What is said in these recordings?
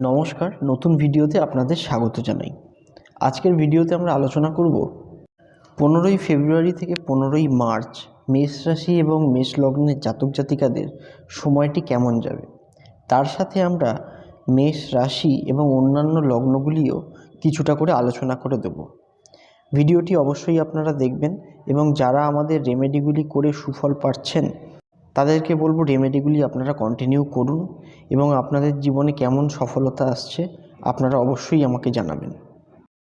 নমস্কার, নতুন ভিডিওতে আপনাদের স্বাগত জানাই। আজকের ভিডিওতে আমরা আলোচনা করব পনেরোই ফেব্রুয়ারি থেকে পনেরোই মার্চ মেষ রাশি এবং মেষ লগ্নের জাতক জাতিকাদের সময়টি কেমন যাবে? তার সাথে আমরা মেষ রাশি এবং অন্যান্য লগ্নগুলিও কিছুটা করে আলোচনা করে দেব। ভিডিওটি অবশ্যই আপনারা দেখবেন এবং যারা আমাদের রেমেডিগুলি করে সুফল পাচ্ছেন তাদেরকে বলব রেমেডিগুলি আপনারা কন্টিনিউ করুন এবং আপনাদের জীবনে কেমন সফলতা আসছে আপনারা অবশ্যই আমাকে জানাবেন।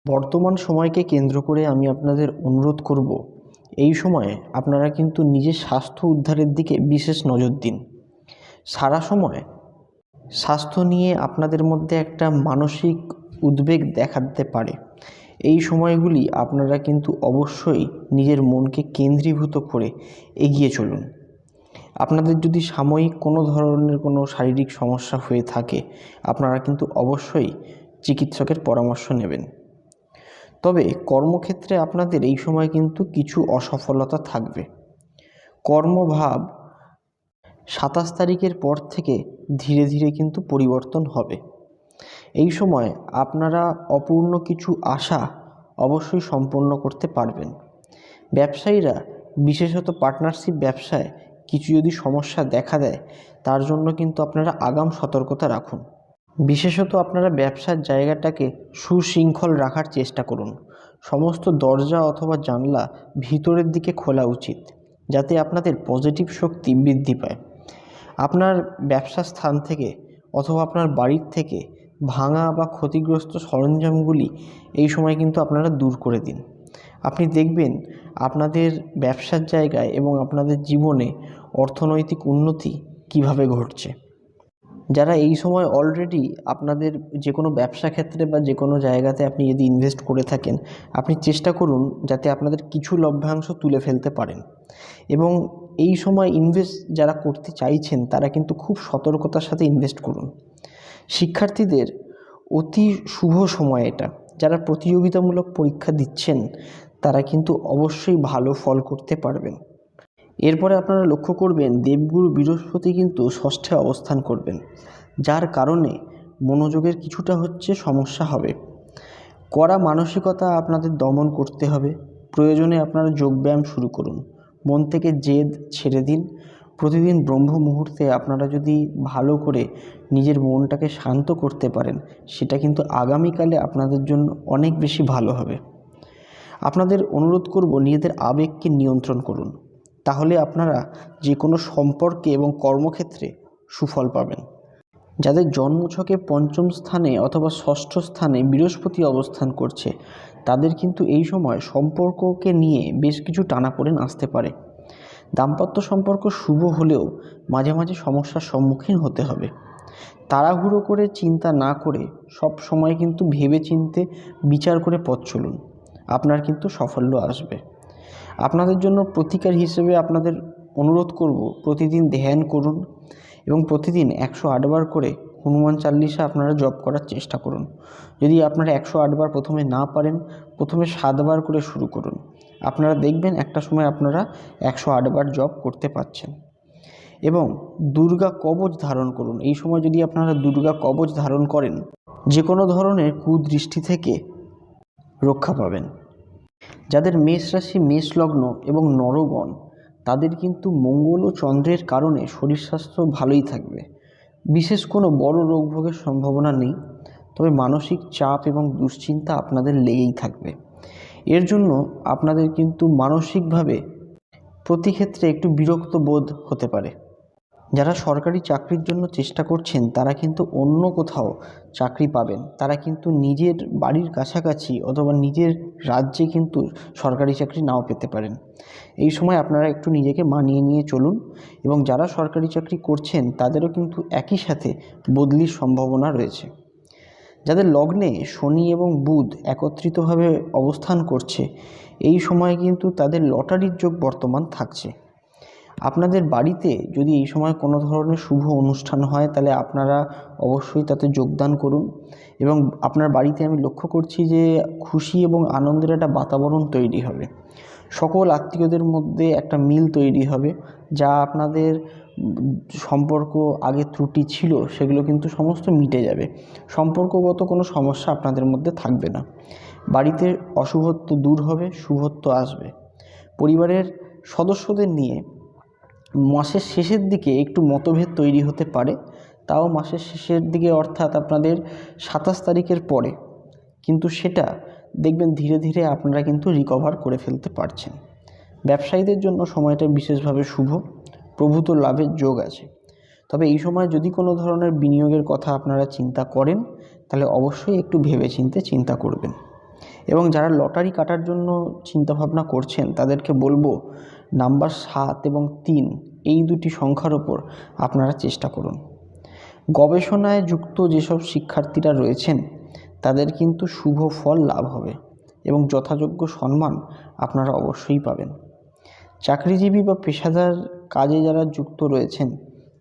বর্তমান সময়কে কেন্দ্র করে আমি আপনাদের অনুরোধ করব, এই সময়ে আপনারা কিন্তু নিজের স্বাস্থ্য উদ্ধারের দিকে বিশেষ নজর দিন। সারা সময় স্বাস্থ্য নিয়ে আপনাদের মধ্যে একটা মানসিক উদ্বেগ দেখা দিতে পারে। এই সময়গুলি আপনারা কিন্তু অবশ্যই নিজের মনকে কেন্দ্রীভূত করে এগিয়ে চলুন। আপনাদের যদি সাময়িক কোনো ধরনের কোনো শারীরিক সমস্যা হয়ে থাকে, আপনারা কিন্তু অবশ্যই চিকিৎসকের পরামর্শ নেবেন। তবে কর্মক্ষেত্রে আপনাদের এই সময় কিন্তু কিছু অসফলতা থাকবে। কর্মভাব সাতাশ তারিখের পর থেকে ধীরে ধীরে কিন্তু পরিবর্তন হবে। এই সময় আপনারা অপূর্ণ কিছু আশা অবশ্যই সম্পন্ন করতে পারবেন। ব্যবসায়ীরা, বিশেষত পার্টনারশিপ ব্যবসায় কিছু যদি সমস্যা দেখা দেয়, তার জন্য কিন্তু আপনারা আগাম সতর্কতা রাখুন। বিশেষত আপনারা ব্যবসার জায়গাটাকে সুশৃঙ্খল রাখার চেষ্টা করুন। সমস্ত দরজা অথবা জানলা ভিতরের দিকে খোলা উচিত, যাতে আপনাদের পজিটিভ শক্তি বৃদ্ধি পায়। আপনার ব্যবসা স্থান থেকে অথবা আপনার বাড়ির থেকে ভাঙা বা ক্ষতিগ্রস্ত সরঞ্জামগুলি এই সময় কিন্তু আপনারা দূর করে দিন। আপনি দেখবেন আপনাদের ব্যবসার জায়গায় এবং আপনাদের জীবনে অর্থনৈতিক উন্নতি কীভাবে ঘটছে? যারা এই সময় অলরেডি আপনাদের যে কোনো ব্যবসা ক্ষেত্রে বা যে কোনো জায়গাতে আপনি যদি ইনভেস্ট করে থাকেন, আপনি চেষ্টা করুন যাতে আপনাদের কিছু লভ্যাংশ তুলে ফেলতে পারেন। এবং এই সময় ইনভেস্ট যারা করতে চাইছেন, তারা কিন্তু খুব সতর্কতার সাথে ইনভেস্ট করুন। শিক্ষার্থীদের অতি শুভ সময় এটা। যারা প্রতিযোগিতামূলক পরীক্ষা দিচ্ছেন, তারা কিন্তু অবশ্যই ভালো ফল করতে পারবেন। এরপরে আপনারা লক্ষ্য করবেন দেবগুরু বৃহস্পতি কিন্তু ষষ্ঠে অবস্থান করবেন, যার কারণে মনোযোগের কিছুটা হচ্ছে সমস্যা হবে। কড়া মানসিকতা আপনাদের দমন করতে হবে, প্রয়োজনে আপনারা যোগব্যায়াম শুরু করুন, মন থেকে জেদ ছেড়ে দিন। প্রতিদিন ব্রহ্ম মুহূর্তে আপনারা যদি ভালো করে নিজের মনটাকে শান্ত করতে পারেন, সেটা কিন্তু আগামীকালে আপনাদের জন্য অনেক বেশি ভালো হবে। আপনাদের অনুরোধ করব নিজেদের আবেগকে নিয়ন্ত্রণ করুন তাহলে আপনারা যে কোনো সম্পর্কে এবং কর্মক্ষেত্রে সুফল পাবেন। যাদের জন্মছকে পঞ্চম স্থানে অথবা ষষ্ঠ স্থানে বৃহস্পতি অবস্থান করছে, তাদের কিন্তু এই সময় সম্পর্ককে নিয়ে বেশ কিছু টানাপোড়েন আসতে পারে। দাম্পত্য সম্পর্ক শুভ হলেও মাঝে মাঝে সমস্যার সম্মুখীন হতে হবে। তাড়াহুড়ো করে চিন্তা না করে সব সময় কিন্তু ভেবে চিনতে বিচার করে পথ চলুন। আপনার কিন্তু সাফল্য আসবে। আপনাদের জন্য প্রতিকার হিসেবে আপনাদের অনুরোধ করব, প্রতিদিন ধ্যান করুন এবং প্রতিদিন একশো আটবার করে হনুমান চাল্লিশা আপনারা জপ করার চেষ্টা করুন। যদি আপনারা একশো আটবার প্রথমে না পারেন, প্রথমে সাতবার করে শুরু করুন। আপনারা দেখবেন একটা সময় আপনারা একশো আটবার জপ করতে পারছেন। এবং দুর্গা কবচ ধারণ করুন। এই সময় যদি আপনারা দুর্গা কবচ ধারণ করেন যে কোনো ধরনের কুদৃষ্টি থেকে রক্ষা পাবেন। যাদের মেষ রাশি, মেষ লগ্ন এবং নরগণ, তাদের কিন্তু মঙ্গল ও চন্দ্রের কারণে শরীর স্বাস্থ্য ভালোই থাকবে। বিশেষ কোনো বড় রোগ ভোগের সম্ভাবনা নেই, তবে মানসিক চাপ এবং দুশ্চিন্তা আপনাদের লেগেই থাকবে। এর জন্য আপনাদের কিন্তু মানসিকভাবে প্রতি ক্ষেত্রে একটু বিরক্ত বোধ হতে পারে। যারা সরকারি চাকরির জন্য চেষ্টা করছেন, তারা কিন্তু অন্য কোথাও চাকরি পাবেন। তারা কিন্তু নিজের বাড়ির কাছাকাছি অথবা নিজের রাজ্যে কিন্তু সরকারি চাকরি নাও পেতে পারেন। এই সময় আপনারা একটু নিজেকে মানিয়ে নিয়ে চলুন এবং যারা সরকারি চাকরি করছেন, তাদেরও কিন্তু একই সাথে বদলির সম্ভাবনা রয়েছে। যাদের লগ্নে শনি এবং বুধ একত্রিতভাবে অবস্থান করছে, এই সময় কিন্তু তাদের লটারির যোগ বর্তমান থাকছে। আপনাদের বাড়িতে যদি এই সময় কোনো ধরনের শুভ অনুষ্ঠান হয়, তাহলে আপনারা অবশ্যই তাতে যোগদান করুন। এবং আপনার বাড়িতে আমি লক্ষ্য করছি যে খুশি এবং আনন্দের একটা বাতাবরণ তৈরি হবে। সকল আত্মীয়দের মধ্যে একটা মিল তৈরি হবে, যা আপনাদের সম্পর্ক আগে ত্রুটি ছিল, সেগুলো কিন্তু সমস্ত মিটে যাবে। সম্পর্কগত কোনো সমস্যা আপনাদের মধ্যে থাকবে না। বাড়িতে অশুভত্ব দূর হবে, শুভত্ব আসবে। পরিবারের সদস্যদের নিয়ে মাসের শেষের দিকে একটু মতভেদ তৈরি হতে পারে, তাও মাসের শেষের দিকে অর্থাৎ আপনাদের সাতাশ তারিখের পরে। কিন্তু সেটা দেখবেন ধীরে ধীরে আপনারা কিন্তু রিকভার করে ফেলতে পারছেন। ব্যবসায়ীদের জন্য সময়টা বিশেষভাবে শুভ, প্রভূত লাভের যোগ আছে। তবে এই সময় যদি কোনো ধরনের বিনিয়োগের কথা আপনারা চিন্তা করেন, তাহলে অবশ্যই একটু ভেবেচিন্তে চিন্তা করবেন। এবং যারা লটারি কাটার জন্য চিন্তাভাবনা করছেন, তাদেরকে বলব নাম্বার সাত এবং তিন, এই দুটি সংখ্যার ওপর আপনারা চেষ্টা করুন। গবেষণায় যুক্ত যেসব শিক্ষার্থীরা রয়েছেন, তাদের কিন্তু শুভ ফল লাভ হবে এবং যথাযোগ্য সম্মান আপনারা অবশ্যই পাবেন। চাকরিজীবী বা পেশাদার কাজে যারা যুক্ত রয়েছেন,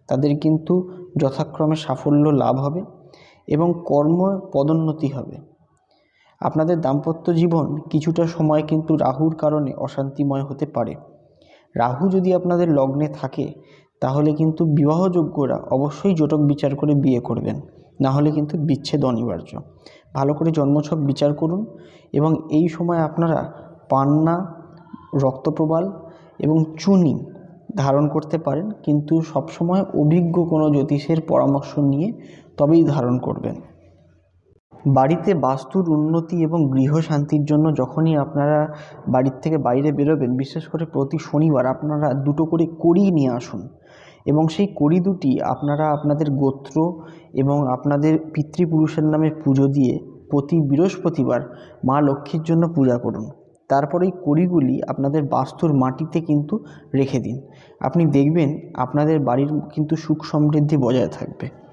তাদের কিন্তু যথাক্রমে সাফল্য লাভ হবে এবং কর্ম পদোন্নতি হবে। আপনাদের দাম্পত্য জীবন কিছুটা সময় কিন্তু রাহুর কারণে অশান্তিময় হতে পারে। রাহু যদি আপনাদের লগ্নে থাকে, তাহলে কিন্তু বিবাহযোগ্যরা অবশ্যই জটক বিচার করে বিয়ে করবেন। না হলে কিন্তু বিচ্ছেদ অনিবার্য। ভালো করে জন্মছক বিচার করুন এবং এই সময় আপনারা পান্না, রক্তপ্রবাল এবং চুনি ধারণ করতে পারেন, কিন্তু সবসময় অভিজ্ঞ কোনো জ্যোতিষের পরামর্শ নিয়ে তবেই ধারণ করবেন। বাড়িতে বাস্তুর উন্নতি এবং গৃহশান্তির জন্য যখনই আপনারা বাড়ির থেকে বাইরে বেরোবেন, বিশেষ করে প্রতি শনিবার আপনারা দুটো করে কড়ি নিয়ে আসুন এবং সেই কড়ি দুটি আপনারা আপনাদের গোত্র এবং আপনাদের পিতৃপুরুষের নামে পুজো দিয়ে প্রতি বৃহস্পতিবার মা লক্ষ্মীর জন্য পূজা করুন। তারপর এই কড়িগুলি আপনাদের বাস্তুর মাটিতে কিন্তু রেখে দিন। আপনি দেখবেন আপনাদের বাড়ির কিন্তু সুখ সমৃদ্ধি বজায় থাকবে।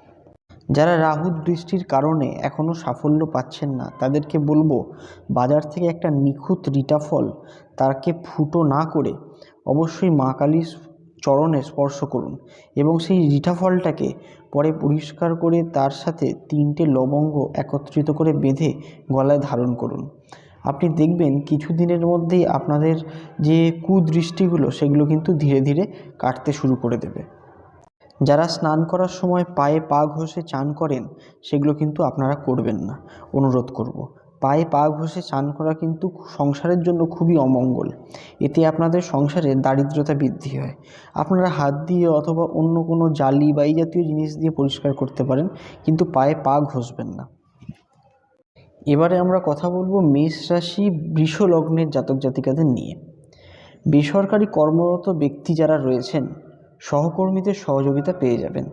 যারা রাহুর দৃষ্টির কারণে এখনও সাফল্য পাচ্ছেন না, তাদেরকে বলব, বাজার থেকে একটা নিখুঁত রিটাফল তাকে ফুটো না করে অবশ্যই মা কালীর চরণে স্পর্শ করুন এবং সেই রিঠাফলটাকে পরে পরিষ্কার করে তার সাথে তিনটে লবঙ্গ একত্রিত করে বেঁধে গলায় ধারণ করুন। আপনি দেখবেন কিছু দিনের মধ্যেই আপনাদের যে কুদৃষ্টিগুলো, সেগুলো কিন্তু ধীরে ধীরে কাটতে শুরু করে দেবে। যারা স্নান করার সময় পায়ে পা ঘষে চান করেন, সেগুলো কিন্তু আপনারা করবেন না। অনুরোধ করব। পায়ে পা ঘষে চান করা কিন্তু সংসারের জন্য খুবই অমঙ্গল। এতে আপনাদের সংসারে দারিদ্রতা বৃদ্ধি হয়। আপনারা হাত দিয়ে অথবা অন্য কোনো জালি বা এই জাতীয় জিনিস দিয়ে পরিষ্কার করতে পারেন, কিন্তু পায়ে পা ঘষবেন না। এবারে আমরা কথা বলব মেষ রাশি বৃষ লগ্নের জাতক জাতিকাদের নিয়ে। বেসরকারি কর্মরত ব্যক্তি যারা রয়েছেন সহকর্মীদের সহযোগিতা পেয়ে যাবেন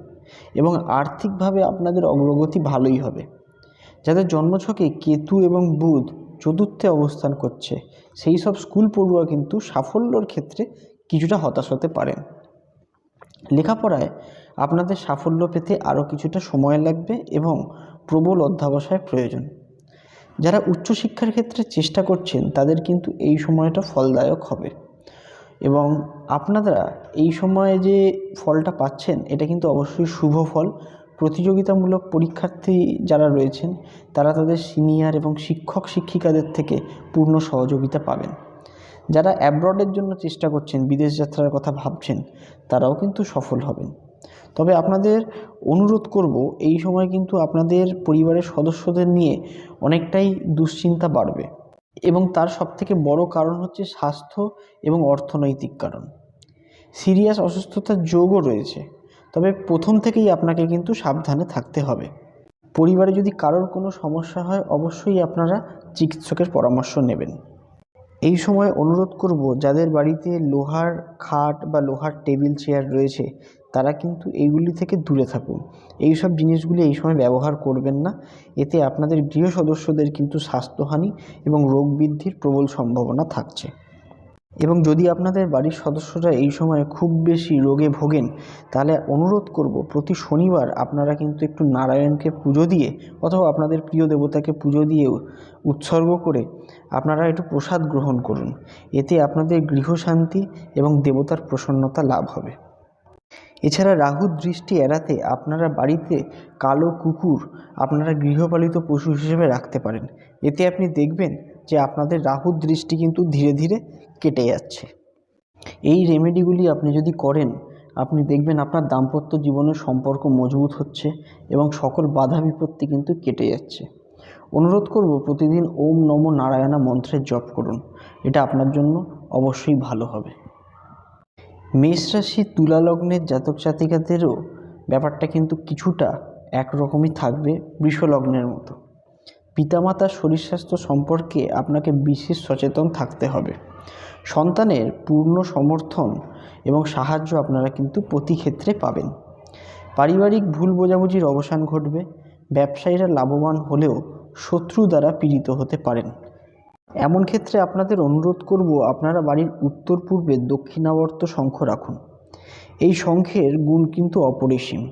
এবং আর্থিকভাবে আপনাদের অগ্রগতি ভালোই হবে। যাদের জন্মছকে কেতু এবং বুধ চতুর্থে অবস্থান করছে, সেই সব স্কুল পড়ুয়া কিন্তু সাফল্যর ক্ষেত্রে কিছুটা হতাশ হতে পারেন। লেখাপড়ায় আপনাদের সাফল্য পেতে আরও কিছুটা সময় লাগবে এবং প্রবল অধ্যাবসায় প্রয়োজন। যারা উচ্চশিক্ষার ক্ষেত্রে চেষ্টা করছেন, তাদের কিন্তু এই সময়টা ফলদায়ক হবে। এবং আপনারা এই সময়ে যে ফলটা পাচ্ছেন, এটা কিন্তু অবশ্যই শুভ ফল। প্রতিযোগিতামূলক পরীক্ষার্থী যারা রয়েছেন, তারা তাদের সিনিয়র এবং শিক্ষক শিক্ষিকাদের থেকে পূর্ণ সহযোগিতা পাবেন। যারা অ্যাব্রডের জন্য চেষ্টা করছেন, বিদেশ যাত্রার কথা ভাবছেন, তারাও কিন্তু সফল হবেন। তবে আপনাদের অনুরোধ করব, এই সময় কিন্তু আপনাদের পরিবারের সদস্যদের নিয়ে অনেকটাই দুশ্চিন্তা বাড়বে। এবং তার সবথেকে বড় কারণ হচ্ছে স্বাস্থ্য এবং অর্থনৈতিক কারণ। সিরিয়াস অসুস্থতার যোগও রয়েছে, তবে প্রথম থেকেই আপনাকে কিন্তু সাবধানে থাকতে হবে। পরিবারে যদি কারোর কোনো সমস্যা হয়, অবশ্যই আপনারা চিকিৎসকের পরামর্শ নেবেন। এই সময় অনুরোধ করব, যাদের বাড়িতে লোহার খাট বা লোহার টেবিল চেয়ার রয়েছে তারা কিন্তু এইগুলি থেকে দূরে থাকুন। এই সব জিনিসগুলি এই সময় ব্যবহার করবেন না। এতে আপনাদের গৃহ সদস্যদের কিন্তু স্বাস্থ্যহানি এবং রোগ বৃদ্ধির প্রবল সম্ভাবনা থাকছে। এবং যদি আপনাদের বাড়ির সদস্যরা এই সময় খুব বেশি রোগে ভোগেন, তাহলে অনুরোধ করব প্রতি শনিবার আপনারা কিন্তু একটু নারায়ণকে পুজো দিয়ে অথবা আপনাদের প্রিয় দেবতাকে পুজো দিয়ে উৎসর্গ করে আপনারা একটু প্রসাদ গ্রহণ করুন। এতে আপনাদের গৃহশান্তি এবং দেবতার প্রসন্নতা লাভ হবে। এছাড়া রাহুর দৃষ্টি এড়াতে আপনারা বাড়িতে কালো কুকুর আপনারা গৃহপালিত পশু হিসেবে রাখতে পারেন। এতে আপনি দেখবেন যে আপনাদের রাহুর দৃষ্টি কিন্তু ধীরে ধীরে কেটে যাচ্ছে। এই রেমেডিগুলি আপনি যদি করেন, আপনি দেখবেন আপনার দাম্পত্য জীবনের সম্পর্ক মজবুত হচ্ছে এবং সকল বাধা বিপত্তি কিন্তু কেটে যাচ্ছে। অনুরোধ করব, প্রতিদিন ওম নমো নারায়ণা মন্ত্রের জপ করুন। এটা আপনার জন্য অবশ্যই ভালো হবে। মেষ রাশি তুলা লগ্নের জাতক জাতিকাদেরও ব্যাপারটা কিন্তু কিছুটা একরকমই থাকবে বৃষ লগ্নের মতো। পিতামাতার শরীর স্বাস্থ্য সম্পর্কে আপনাকে বিশেষ সচেতন থাকতে হবে। সন্তানের পূর্ণ সমর্থন এবং সাহায্য আপনারা কিন্তু প্রতি ক্ষেত্রে পাবেন। পারিবারিক ভুল বোঝাবুঝির অবসান ঘটবে। ব্যবসায়ীরা লাভবান হলেও শত্রু দ্বারা পীড়িত হতে পারেন। এমন ক্ষেত্রে আপনাদের অনুরোধ করব, আপনারা বাড়ির উত্তর পূর্বে দক্ষিণাবর্ত শঙ্খ রাখুন। এই শঙ্খের গুণ কিন্তু অপরিসীম।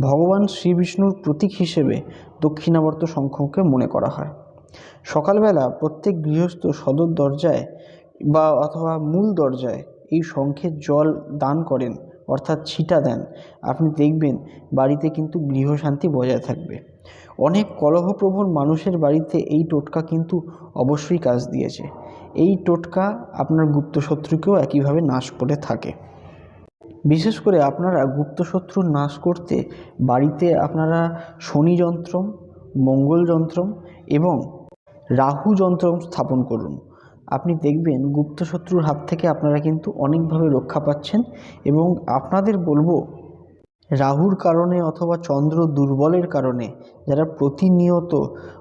ভগবান শ্রীবিষ্ণুর প্রতীক হিসেবে দক্ষিণাবর্ত শঙ্খকে মনে করা হয়। সকালবেলা প্রত্যেক গৃহস্থ সদর দরজায় বা অথবা মূল দরজায় এই শঙ্খের জল দান করেন, অর্থাৎ ছিটা দেন। আপনি দেখবেন বাড়িতে কিন্তু গৃহশান্তি বজায় থাকবে। অনেক কলহপ্রবণ মানুষের বাড়িতে এই টোটকা কিন্তু অবশ্যই কাজ দিয়েছে। এই টোটকা আপনার গুপ্ত শত্রুকেও একইভাবে নাশ করে থাকে। বিশেষ করে আপনারা গুপ্ত শত্রুর নাশ করতে বাড়িতে আপনারা শনি যন্ত্রম, মঙ্গল যন্ত্রম এবং রাহু যন্ত্রম স্থাপন করুন। আপনি দেখবেন গুপ্ত শত্রুর হাত থেকে আপনারা কিন্তু অনেকভাবে রক্ষা পাচ্ছেন এবং আপনাদের বলব রাহুর কারণে অথবা চন্দ্র দুর্বলের কারণে যারা প্রতিনিয়ত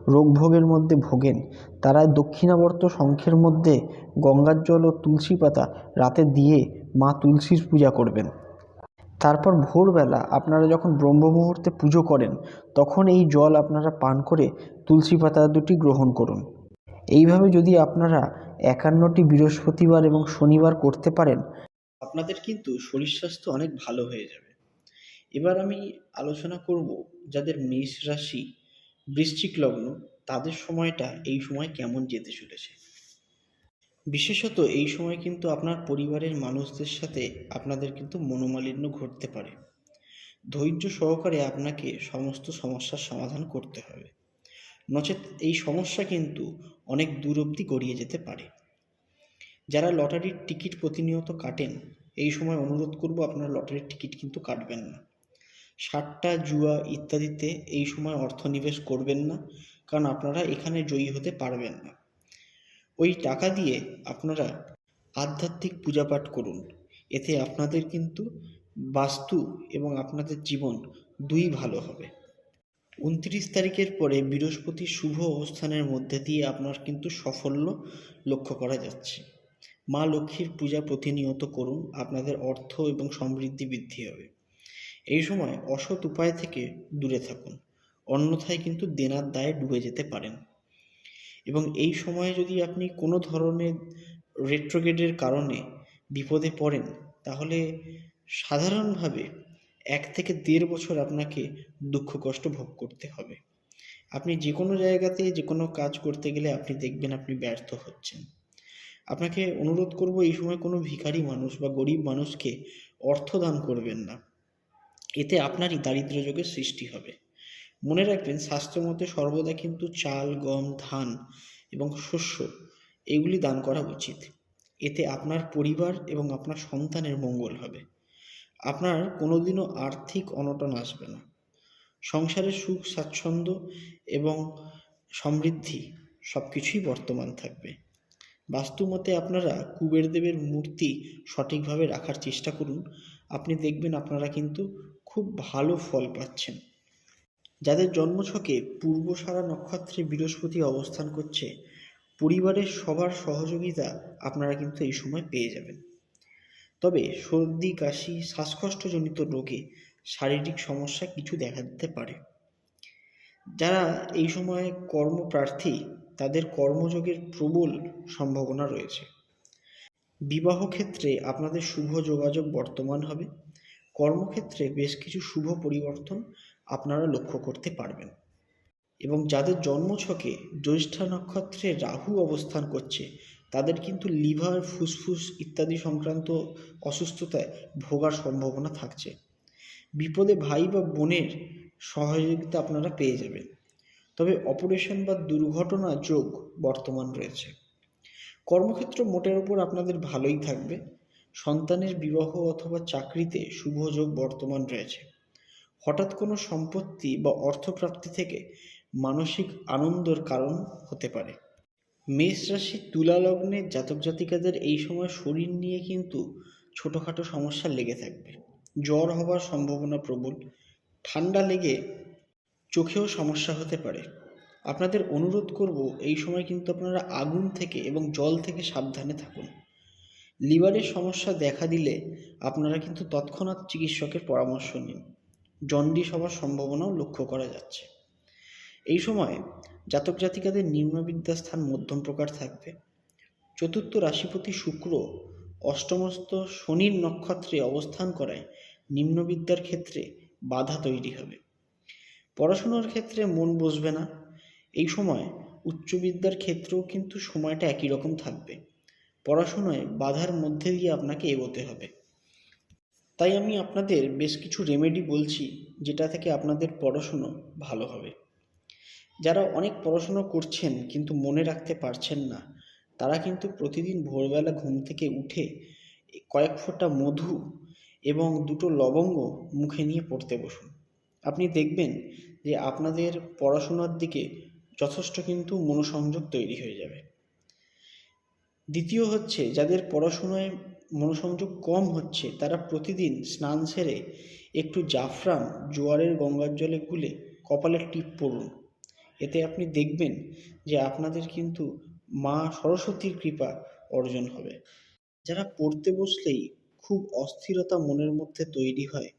রোগভোগের মধ্যে ভোগেন, তারা দক্ষিণাবর্ত শঙ্খের মধ্যে গঙ্গার জল ও তুলসী পাতা রাতে দিয়ে মা তুলসীর পূজা করবেন। তারপর ভোরবেলা আপনারা যখন ব্রহ্ম মুহূর্তে পুজো করেন, তখন এই জল আপনারা পান করে তুলসী পাতা দুটি গ্রহণ করুন। এইভাবে যদি আপনারা একান্নটি বৃহস্পতিবার এবং শনিবার করতে পারেন, আপনাদের কিন্তু শরীর স্বাস্থ্য অনেক ভালো হয়ে যাবে। এবার আমি আলোচনা করব যাদের মেষ রাশি, বৃশ্চিক লগ্ন, তাদের সময়টা এই সময় কেমন যেতে চলেছে? বিশেষত এই সময় কিন্তু আপনার পরিবারের মানুষদের সাথে আপনাদের কিন্তু মনোমালিন্য ঘটতে পারে। ধৈর্য সহকারে আপনাকে সমস্ত সমস্যার সমাধান করতে হবে। নচেত এই সমস্যা কিন্তু অনেক দূর অবধি গড়িয়ে যেতে পারে। যারা লটারির টিকিট প্রতিনিয়ত কাটেন, এই সময় অনুরোধ করব আপনারা লটারির টিকিট কিন্তু কাটবেন না। সাট্টা জুয়া ইত্যাদিতে এই সময় অর্থ নিবেশ করবেন না, কারণ আপনারা এখানে জয়ী হতে পারবেন না। ওই টাকা দিয়ে আপনারা আধ্যাত্মিক পূজাপাঠ করুন। এতে আপনাদের কিন্তু বাস্তু এবং আপনাদের জীবন দুই ভালো হবে। উনত্রিশ তারিখের পরে বৃহস্পতি শুভ অবস্থানের মধ্যে দিয়ে আপনার কিন্তু সাফল্য লক্ষ্য করা যাচ্ছে। মা লক্ষ্মীর পূজা প্রতিনিয়ত করুন, আপনাদের অর্থ এবং সমৃদ্ধি বৃদ্ধি হবে। এই সময় অসৎ উপায় থেকে দূরে থাকুন, অন্যথায় কিন্তু দেনার দায়ে ডুবে যেতে পারেন। এবং এই সময়ে যদি আপনি কোনো ধরনের রেট্রোগেডের কারণে বিপদে পড়েন, তাহলে সাধারণভাবে এক থেকে দেড় বছর আপনাকে দুঃখ কষ্ট ভোগ করতে হবে। আপনি যে কোনো জায়গাতে যে কোনো কাজ করতে গেলে আপনি দেখবেন আপনি ব্যর্থ হচ্ছেন। আপনাকে অনুরোধ করব, এই সময় কোনো ভিখারি মানুষ বা গরিব মানুষকে অর্থ দান করবেন না। এতে আপনারই দারিদ্র যোগের সৃষ্টি হবে। মনে রাখবেন স্বাস্থ্যমতে সর্বদা কিন্তু চাল, গম, ধান এবং শস্য এগুলি দান করা উচিত। এতে আপনার পরিবার এবং আপনার সন্তানের মঙ্গল হবে। আপনার কোনোদিনও আর্থিক অনটন আসবে না। সংসারের সুখ, স্বাচ্ছন্দ্য এবং সমৃদ্ধি সব কিছুই বর্তমান থাকবে। বাস্তুমতে আপনারা কুবের দেবের মূর্তি সঠিকভাবে রাখার চেষ্টা করুন। আপনি দেখবেন আপনারা কিন্তু খুব ভালো ফল পাচ্ছেন। যাদের জন্মছকে পূর্বসারা নক্ষত্রে বৃহস্পতি অবস্থান করছে, পরিবারের সবার সহযোগিতা আপনারা কিন্তু এই সময় পেয়ে যাবেন। তবে সর্দি, কাশি, শ্বাসকষ্টজনিত রোগে শারীরিক সমস্যা কিছু দেখা দিতে পারে। যারা এই সময়ে কর্মপ্রার্থী, তাদের কর্মযোগের প্রবল সম্ভাবনা রয়েছে। বিবাহ ক্ষেত্রে আপনাদের শুভ যোগাযোগ বর্তমান হবে। কর্মক্ষেত্রে বেশ কিছু শুভ পরিবর্তন আপনারা লক্ষ্য করতে পারবেন। এবং যাদের জন্মছকে জ্যৈষ্ঠা নক্ষত্রে রাহু অবস্থান করছে, তাদের কিন্তু লিভার, ফুসফুস ইত্যাদি সংক্রান্ত অসুস্থতায় ভোগার সম্ভাবনা থাকছে। বিপদে ভাই বা বোনের সহযোগিতা আপনারা পেয়ে যাবেন। তবে অপারেশন বা দুর্ঘটনা যোগ বর্তমান রয়েছে। কর্মক্ষেত্র মোটের ওপর আপনাদের ভালোই থাকবে। সন্তানের বিবাহ অথবা চাকরিতে শুভ যোগ বর্তমান রয়েছে। হঠাৎ কোনো সম্পত্তি বা অর্থপ্রাপ্তি থেকে মানসিক আনন্দের কারণ হতে পারে। মেষ রাশি তুলা লগ্নের জাতক জাতিকাদের এই সময় শরীর নিয়ে কিন্তু ছোটোখাটো সমস্যা লেগে থাকবে। জ্বর হবার সম্ভাবনা প্রবল, ঠান্ডা লেগে চোখেও সমস্যা হতে পারে। আপনাদের অনুরোধ করব এই সময় কিন্তু আপনারা আগুন থেকে এবং জল থেকে সাবধানে থাকুন। লিভারের সমস্যা দেখা দিলে আপনারা কিন্তু তৎক্ষণাৎ চিকিৎসকের পরামর্শ নিন। জন্ডিস হওয়ার সম্ভাবনাও লক্ষ্য করা যাচ্ছে। এই সময় জাতক জাতিকাদের নিম্নবিদ্যা স্থান মধ্যম প্রকার থাকবে। চতুর্থ রাশিপতি শুক্র অষ্টমস্ত শনির নক্ষত্রে অবস্থান করায় নিম্নবিদ্যার ক্ষেত্রে বাধা তৈরি হবে। পড়াশোনার ক্ষেত্রে মন বসবে না। এই সময় উচ্চবিদ্যার ক্ষেত্রেও কিন্তু সময়টা একই রকম থাকবে। পড়াশোনায় বাধার মধ্যে দিয়ে আপনাকে এগোতে হবে। তাই আমি আপনাদের বেশ কিছু রেমেডি বলছি, যেটা থেকে আপনাদের পড়াশুনো ভালো হবে। যারা অনেক পড়াশুনো করছেন কিন্তু মনে রাখতে পারছেন না, তারা কিন্তু প্রতিদিন ভোরবেলা ঘুম থেকে উঠে কয়েক ফোঁটা মধু এবং দুটো লবঙ্গ মুখে নিয়ে পড়তে বসুন। আপনি দেখবেন যে আপনাদের পড়াশোনার দিকে যথেষ্ট কিন্তু মনোসংযোগ তৈরি হয়ে যাবে। দ্বিতীয় হচ্ছে, যাদের পড়াশোনায় মনোসংযোগ কম হচ্ছে, তারা প্রতিদিন স্নান সেরে একটু জাফরান জোয়ারের গঙ্গার জলে গুলে কপালে টিপ পড়ুন। এতে আপনি দেখবেন যে আপনাদের কিন্তু মা সরস্বতীর কৃপা অর্জন হবে। যারা পড়তে বসলেই খুব অস্থিরতা মনের মধ্যে তৈরি হয়,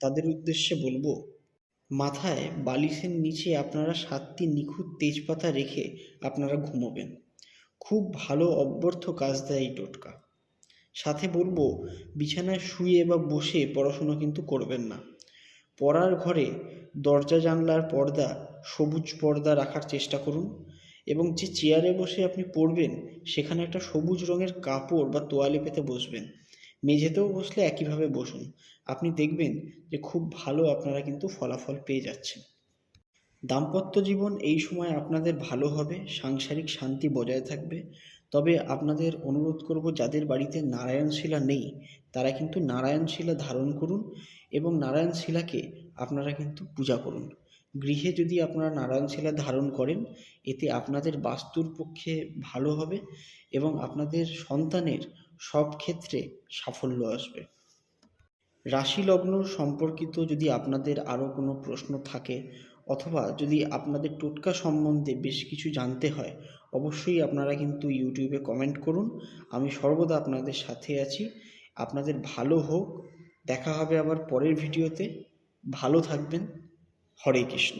তাদের উদ্দেশ্যে বলব, মাথায় বালিশের নিচে আপনারা সাতটি নিখুঁত তেজপাতা রেখে আপনারা ঘুমোবেন। খুব ভালো অব্যর্থ কাজ দেয় এই টোটকা। সাথে বলব, বিছানায় শুয়ে বা বসে পড়াশুনো কিন্তু করবেন না। পড়ার ঘরে দরজা, জানলার পর্দা, সবুজ পর্দা রাখার চেষ্টা করুন এবং যে চেয়ারে বসে আপনি পড়বেন, সেখানে একটা সবুজ রঙের কাপড় বা তোয়ালে পেতে বসবেন। মেঝেতেও বসলে একইভাবে বসুন। আপনি দেখবেন যে খুব ভালো আপনারা কিন্তু ফলাফল পেয়ে যাচ্ছেন। দাম্পত্য জীবন এই সময় আপনাদের ভালো হবে, সাংসারিক শান্তি বজায় থাকবে। তবে আপনাদের অনুরোধ করব, যাদের বাড়িতে নারায়ণ শিলা নেই, তারা কিন্তু নারায়ণ শিলা ধারণ করুন এবং নারায়ণ শিলাকে আপনারা কিন্তু পূজা করুন। গৃহে যদি আপনারা নারায়ণ শিলা ধারণ করেন, এতে আপনাদের বাস্তুর পক্ষে ভালো হবে এবং আপনাদের সন্তানের সব ক্ষেত্রে সাফল্য আসবে। রাশি লগ্ন সম্পর্কিত যদি আপনাদের আরও কোনো প্রশ্ন থাকে অথবা যদি আপনাদের টোটকা সম্বন্ধে বেশ কিছু জানতে হয়, অবশ্যই আপনারা কিন্তু ইউটিউবে কমেন্ট করুন। আমি সর্বদা আপনাদের সাথে আছি। আপনাদের ভালো হোক। দেখা হবে আবার পরের ভিডিওতে ভালো থাকবেন। হরে কৃষ্ণ।